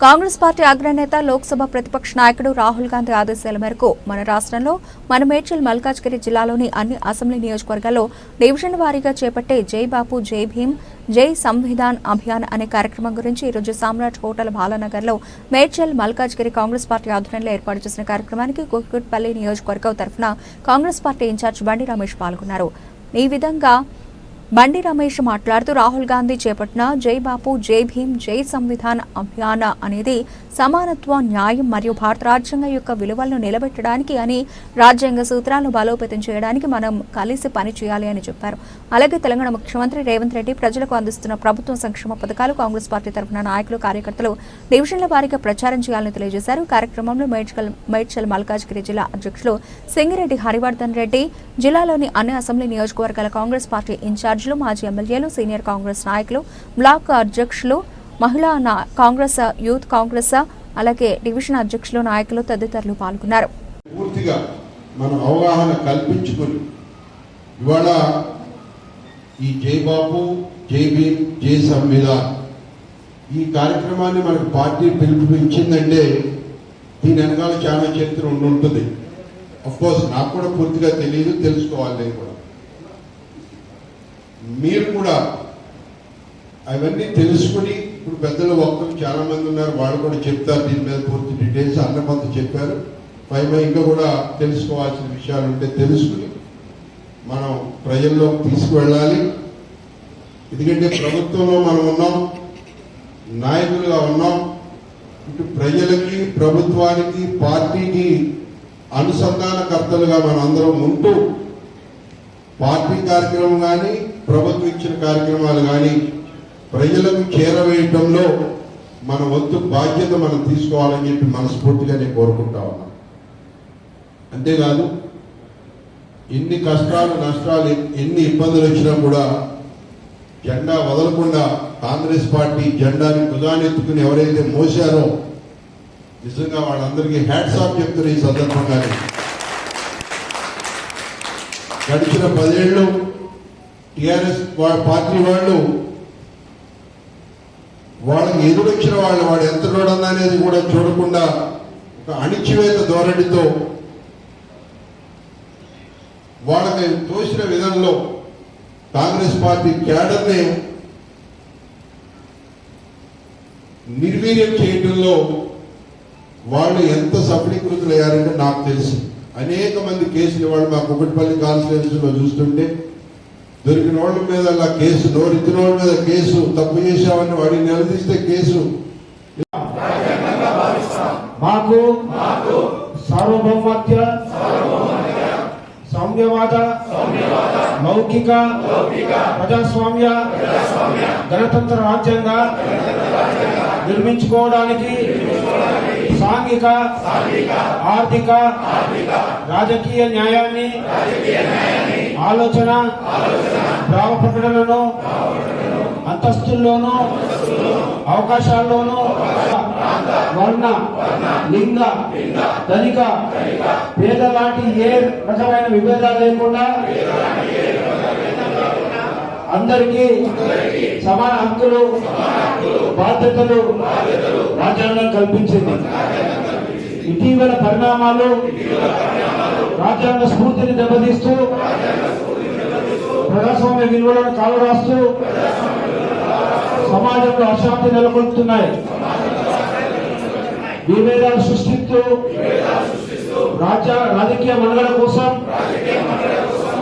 Congress party అగ్రనేత లోక్సభ ప్రతిపక్ష నాయకుడు రాహుల్ గాంధీ ఆదేశాల మేరకు మన రాష్ట్రంలో మన మేడ్చల్ మల్కాజ్గిరి జిల్లాలోని అన్ని అసెంబ్లీ నియోజకవర్గాల్లో డివిజన్ వారీగా చేపట్టే జై బాపు జై భీమ్ జై సంవిధాన్ అభియాన్ అనే కార్యక్రమం గురించి ఈరోజు సామ్రాట్ హోటల్ బాలానగర్లో మేడ్చల్ మల్కాజ్గిరి కాంగ్రెస్ పార్టీ ఆధ్వర్యంలో ఏర్పాటు చేసిన కార్యక్రమానికి కుకుట్పల్లి నియోజకవర్గం తరఫున కాంగ్రెస్ పార్టీ ఇన్ఛార్జ్ బండి రమేష్ పాల్గొన్నారు. ఈ విధంగా బండి రమేష్ మాట్లాడుతూ రాహుల్ గాంధీ చేపట్టిన జై బాపు జై భీమ్ జై సంవిధాన్ అభియాన అనేది సమానత్వం న్యాయం మరియు భారత రాజ్యాంగం యొక్క విలువలను నిలబెట్టడానికి అని రాజ్యాంగ సూత్రాలను బలోపేతం చేయడానికి మనం కలిసి పని చేయాలి అని చెప్పారు. అలాగే తెలంగాణ ముఖ్యమంత్రి రేవంత్ రెడ్డి ప్రజలకు అందిస్తున్న ప్రభుత్వ సంక్షేమ పథకాలు కాంగ్రెస్ పార్టీ తరఫున నాయకులు కార్యకర్తలు డివిజన్ల వారీగా ప్రచారం చేయాలని తెలియజేశారు. కార్యక్రమంలో మేడ్చల్ మేడ్చల్ మల్కాజ్గిరి జిల్లా అధ్యక్షులు సింగిరెడ్డి హరివర్ధన్ రెడ్డి జిల్లాలోని అన్ని అసెంబ్లీ నియోజకవర్గాల కాంగ్రెస్ పార్టీ ఇన్ఛార్జీలు మాజీ ఎమ్మెల్యేలు సీనియర్ కాంగ్రెస్ నాయకులు బ్లాక్ అధ్యక్షులు మహిళా కాంగ్రెస్ యూత్ కాంగ్రెస్ అలాగే డివిజన్ అధ్యక్షులు నాయకులు తదితరులు పాల్గొన్నారు. పూర్తిగా మనం అవగాహన కల్పించుకొని ఇవాళ ఈ జై బాపు జై భీమ్ జై సంవిధాన్ ఈ కార్యక్రమాన్ని మనకు పార్టీ పిలుపునిచ్చిందంటే దీని వెనకాల చాలా చరిత్ర ఉండి ఉంటుంది కోర్స్ నాకు కూడా పూర్తిగా తెలియదు తెలుసుకోవాలి కూడా. మీరు కూడా అవన్నీ తెలుసుకుని ఇప్పుడు పెద్దలు ఒక్కరు చాలా మంది ఉన్నారు వాళ్ళు కూడా చెప్తారు దీని మీద పూర్తి డీటెయిల్స్ అన్న కొంత చెప్పారు. పైగా ఇంకా కూడా తెలుసుకోవాల్సిన విషయాలు ఉంటే తెలుసుకుని మనం ప్రజల్లోకి తీసుకువెళ్ళాలి. ఎందుకంటే ప్రభుత్వంలో మనం ఉన్నాం నాయకులుగా ఉన్నాం. ఇటు ప్రజలకి ప్రభుత్వానికి పార్టీకి అనుసంధానకర్తలుగా మనం అందరం ఉంటూ పార్టీ కార్యక్రమం కానీ ప్రభుత్వం ఇచ్చిన కార్యక్రమాలు కానీ ప్రజలకు చేరవేయటంలో మన వంతు బాధ్యత మనం తీసుకోవాలని చెప్పి మనస్ఫూర్తిగా నేను కోరుకుంటా ఉన్నాను అంతేకాదు ఎన్ని కష్టాలు నష్టాలు ఎన్ని ఇబ్బందులు వచ్చినా కూడా జెండా వదలకుండా కాంగ్రెస్ పార్టీ జెండాని భుజానెత్తుకుని ఎవరైతే మోసారో నిజంగా వాళ్ళందరికీ హ్యాట్స్ ఆఫ్ చెప్తున్నారు ఈ సందర్భంగానే. గడిచిన పదేళ్ళు టిఆర్ఎస్ పార్టీ వాళ్ళు వాళ్ళకి ఎదురొచ్చిన వాళ్ళు వాడు ఎంత అనేది కూడా చూడకుండా ఒక అణిచివేత ధోరణితో వాళ్ళకి తోసిన విధంలో కాంగ్రెస్ పార్టీ క్యాడర్ని నిర్వీర్యం చేయడంలో వాళ్ళు ఎంత సఫలీకృతులయ్యారంటే నాకు తెలుసు. అనేక మంది కేసులు వాళ్ళు మా కుకట్పల్లి కాన్స్టిట్యున్సీలో చూస్తుంటే దొరికిన వాళ్ళ మీద అలా కేసు నోరెత్తిన వాళ్ళ మీద కేసు తప్పు చేశామని వాడిని నిలదీస్తే కేసు. మాకు సార్వభౌమత్య సౌమ్యవాద లౌకిక ప్రజాస్వామ్య గణతంత్ర రాజ్యంగా నిర్మించుకోవడానికి సాంఘిక ఆర్థిక రాజకీయ న్యాయాన్ని ఆలోచన భావ ప్రకటనలను అంతస్తుల్లోనూ అవకాశాల్లోనూ వర్ణ లింగ ధనిక పేద లాంటి ఏ రకమైన విభేదాలు లేకుండా అందరికీ సమాన హక్కులు బాధ్యతలు రాజ్యాంగం కల్పించింది. ఇటీవల పరిణామాలు రాజ్యాంగ స్ఫూర్తిని దెబ్బతీస్తూ ప్రజాస్వామ్య విలువలను కాలరాస్తూ సమాజంలో అశాంతి నెలకొల్పుతున్నాయి. విభేదాలు సృష్టిస్తూ రాజ్య రాజకీయ మనుగడ కోసం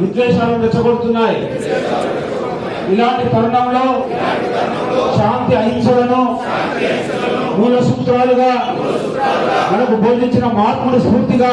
విద్వేషాలను రెచ్చగొడుతున్నాయి. ఇలాంటి తరుణంలో శాంతి అహింసలను మూల సూత్రాలుగా మనకు బోధించిన మహాత్ముడు స్ఫూర్తిగా